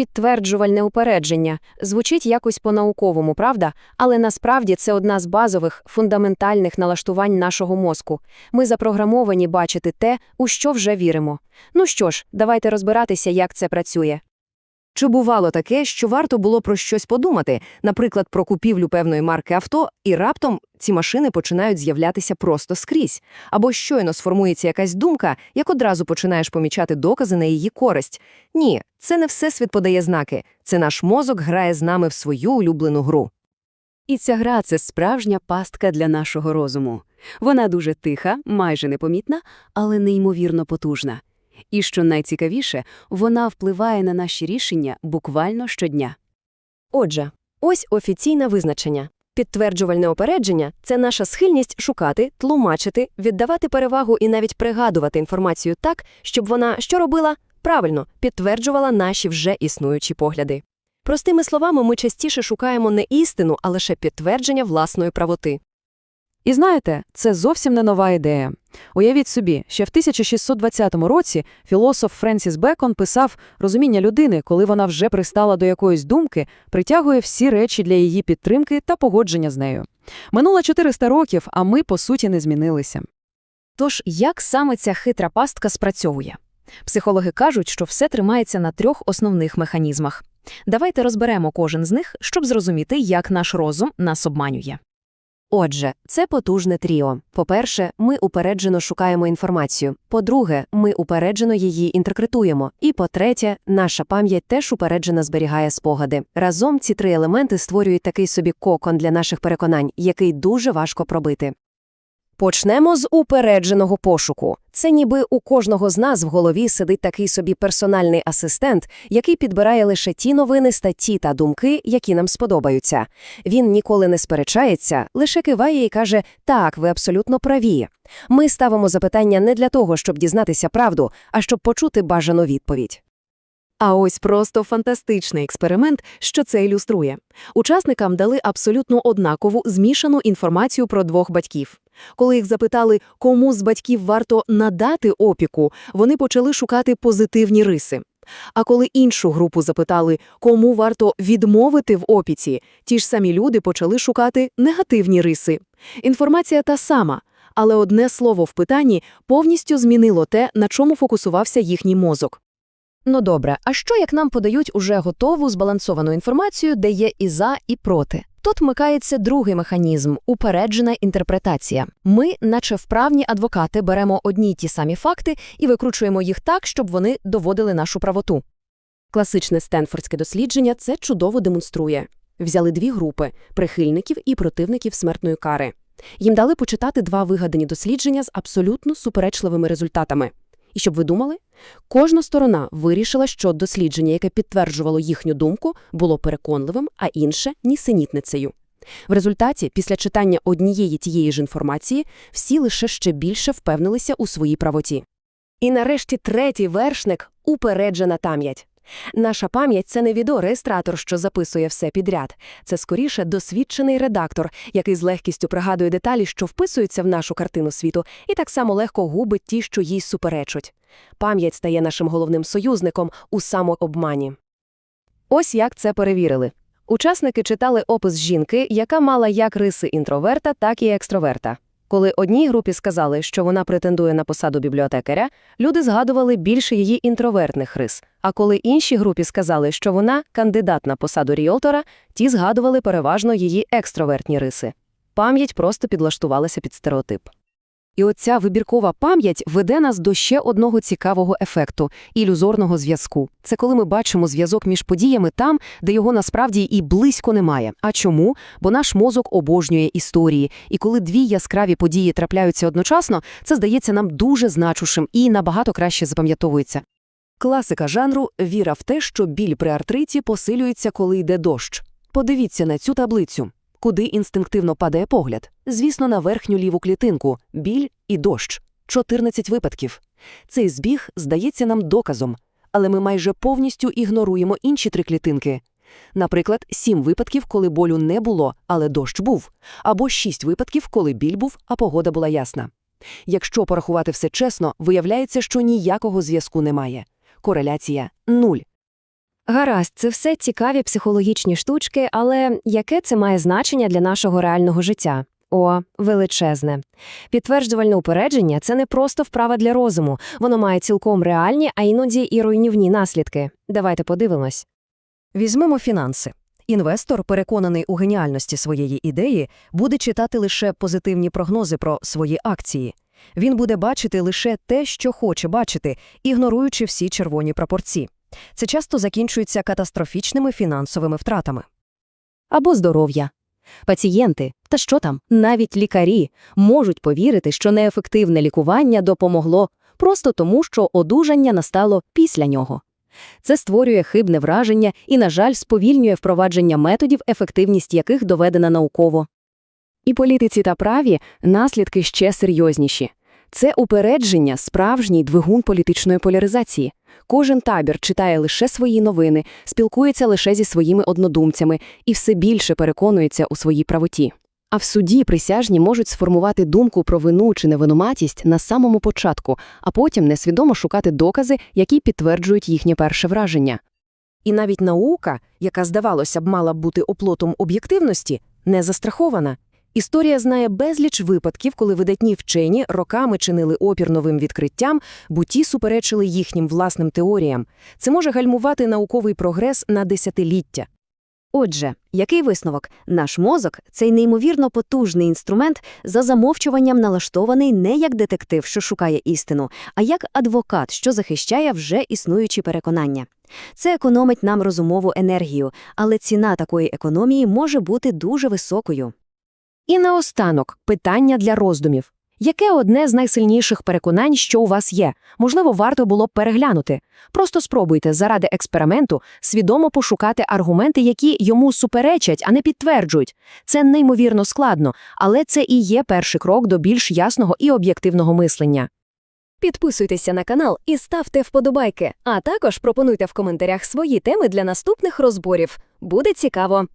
Підтверджувальне упередження звучить якось по-науковому, правда? Але насправді це одна з базових, фундаментальних налаштувань нашого мозку. Ми запрограмовані бачити те, у що вже віримо. Ну що ж, давайте розбиратися, як це працює. Чи бувало таке, що варто було про щось подумати, наприклад, про купівлю певної марки авто, і раптом ці машини починають з'являтися просто скрізь, або щойно сформується якась думка, як одразу починаєш помічати докази на її користь. Ні, це не всесвіт подає знаки, це наш мозок грає з нами в свою улюблену гру. І ця гра це справжня пастка для нашого розуму. Вона дуже тиха, майже непомітна, але неймовірно потужна. І що найцікавіше, вона впливає на наші рішення буквально щодня. Отже, ось офіційне визначення. Підтверджувальне опередження це наша схильність шукати, тлумачити, віддавати перевагу і навіть пригадувати інформацію так, щоб вона що робила? Правильно, підтверджувала наші вже існуючі погляди. Простими словами, ми частіше шукаємо не істину, а лише підтвердження власної правоти. І знаєте, це зовсім не нова ідея. Уявіть собі, ще в 1620 році філософ Френсіс Бекон писав, розуміння людини, коли вона вже пристала до якоїсь думки, притягує всі речі для її підтримки та погодження з нею. Минуло 400 років, а ми, по суті, не змінилися. Тож, як саме ця хитра пастка спрацьовує? Психологи кажуть, що все тримається на трьох основних механізмах. Давайте розберемо кожен з них, щоб зрозуміти, як наш розум нас обманює. Отже, це потужне тріо. По-перше, ми упереджено шукаємо інформацію. По-друге, ми упереджено її інтерпретуємо. І по-третє, наша пам'ять теж упереджено зберігає спогади. Разом ці три елементи створюють такий собі кокон для наших переконань, який дуже важко пробити. Почнемо з упередженого пошуку. Це ніби у кожного з нас в голові сидить такий собі персональний асистент, який підбирає лише ті новини, статті та думки, які нам сподобаються. Він ніколи не сперечається, лише киває і каже «Так, ви абсолютно праві». Ми ставимо запитання не для того, щоб дізнатися правду, а щоб почути бажану відповідь. А ось просто фантастичний експеримент, що це ілюструє. Учасникам дали абсолютно однакову змішану інформацію про двох батьків. Коли їх запитали, кому з батьків варто надати опіку, вони почали шукати позитивні риси. А коли іншу групу запитали, кому варто відмовити в опіці, ті ж самі люди почали шукати негативні риси. Інформація та сама, але одне слово в питанні повністю змінило те, на чому фокусувався їхній мозок. Ну добре, а що як нам подають уже готову збалансовану інформацію, де є і за, і проти? Тут вмикається другий механізм упереджена інтерпретація. Ми, наче вправні адвокати, беремо одні й ті самі факти і викручуємо їх так, щоб вони доводили нашу правоту. Класичне стенфордське дослідження це чудово демонструє. Взяли дві групи прихильників і противників смертної кари. Їм дали почитати два вигадані дослідження з абсолютно суперечливими результатами. І щоб ви думали, кожна сторона вирішила, що дослідження, яке підтверджувало їхню думку, було переконливим, а інше – нісенітницею. В результаті, після читання однієї тієї ж інформації, всі лише ще більше впевнилися у своїй правоті. І нарешті третій вершник – упереджена пам'ять. Наша пам'ять – це не відеореєстратор, що записує все підряд. Це скоріше досвідчений редактор, який з легкістю пригадує деталі, що вписуються в нашу картину світу, і так само легко губить ті, що їй суперечуть. Пам'ять стає нашим головним союзником у самообмані. Ось як це перевірили. Учасники читали опис жінки, яка мала як риси інтроверта, так і екстроверта. Коли одній групі сказали, що вона претендує на посаду бібліотекаря, люди згадували більше її інтровертних рис. А коли іншій групі сказали, що вона кандидат на посаду ріолтора, ті згадували переважно її екстровертні риси. Пам'ять просто підлаштувалася під стереотип. І оця вибіркова пам'ять веде нас до ще одного цікавого ефекту – ілюзорного зв'язку. Це коли ми бачимо зв'язок між подіями там, де його насправді і близько немає. А чому? Бо наш мозок обожнює історії, і коли дві яскраві події трапляються одночасно, це здається нам дуже значущим і набагато краще запам'ятовується. Класика жанру – віра в те, що біль при артриті посилюється, коли йде дощ. Подивіться на цю таблицю. Куди інстинктивно падає погляд? Звісно, на верхню ліву клітинку – біль і дощ. 14 випадків. Цей збіг здається нам доказом, але ми майже повністю ігноруємо інші три клітинки. Наприклад, 7 випадків, коли болю не було, але дощ був, або 6 випадків, коли біль був, а погода була ясна. Якщо порахувати все чесно, виявляється, що ніякого зв'язку немає. Кореляція – нуль. Гаразд, це все цікаві психологічні штучки, але яке це має значення для нашого реального життя? О, величезне. Підтверджувальне упередження – це не просто вправа для розуму. Воно має цілком реальні, а іноді і руйнівні наслідки. Давайте подивимось. Візьмемо фінанси. Інвестор, переконаний у геніальності своєї ідеї, буде читати лише позитивні прогнози про свої акції. Він буде бачити лише те, що хоче бачити, ігноруючи всі червоні прапорці. Це часто закінчується катастрофічними фінансовими втратами. Або здоров'я. Пацієнти, та що там, навіть лікарі, можуть повірити, що неефективне лікування допомогло просто тому, що одужання настало після нього. Це створює хибне враження і, на жаль, сповільнює впровадження методів, ефективність яких доведена науково. І політиці та праві наслідки ще серйозніші. Це упередження – справжній двигун політичної поляризації. Кожен табір читає лише свої новини, спілкується лише зі своїми однодумцями і все більше переконується у своїй правоті. А в суді присяжні можуть сформувати думку про вину чи невинуватість на самому початку, а потім несвідомо шукати докази, які підтверджують їхнє перше враження. І навіть наука, яка, здавалося б, мала б бути оплотом об'єктивності, не застрахована. Історія знає безліч випадків, коли видатні вчені роками чинили опір новим відкриттям, бо ті суперечили їхнім власним теоріям. Це може гальмувати науковий прогрес на десятиліття. Отже, який висновок? Наш мозок – цей неймовірно потужний інструмент, за замовчуванням налаштований не як детектив, що шукає істину, а як адвокат, що захищає вже існуючі переконання. Це економить нам розумову енергію, але ціна такої економії може бути дуже високою. І наостанок питання для роздумів. Яке одне з найсильніших переконань, що у вас є? Можливо, варто було б переглянути. Просто спробуйте заради експерименту свідомо пошукати аргументи, які йому суперечать, а не підтверджують. Це неймовірно складно, але це і є перший крок до більш ясного і об'єктивного мислення. Підписуйтеся на канал і ставте вподобайки, а також пропонуйте в коментарях свої теми для наступних розборів. Буде цікаво.